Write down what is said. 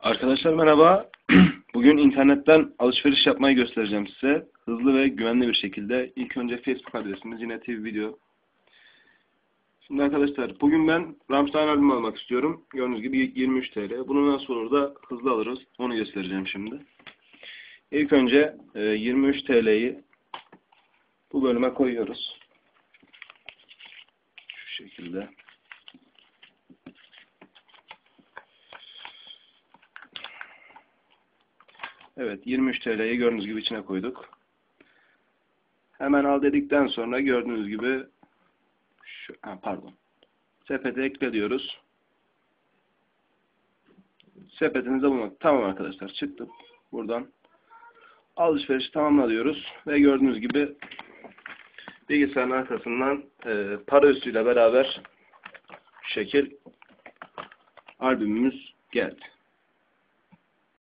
Arkadaşlar merhaba. Bugün internetten alışveriş yapmayı göstereceğim size. Hızlı ve güvenli bir şekilde. İlk önce Facebook adresimiz yine TV video. Şimdi arkadaşlar bugün ben Rammstein albüm almak istiyorum. Gördüğünüz gibi 23 TL. Bunu nasıl olur da hızlı alırız onu göstereceğim şimdi. İlk önce e, 23 TL'yi bu bölüme koyuyoruz. Şu şekilde. Evet 23 TL'yi gördüğünüz gibi içine koyduk. Hemen al dedikten sonra gördüğünüz gibi şu, ha, pardon. Sepete ekle diyoruz. Sepetinizde bulmak. Tamam arkadaşlar çıktım. Buradan alışverişi tamamla diyoruz. Ve gördüğünüz gibi bilgisayarın arkasından e, para üstüyle beraber şekil albümümüz geldi.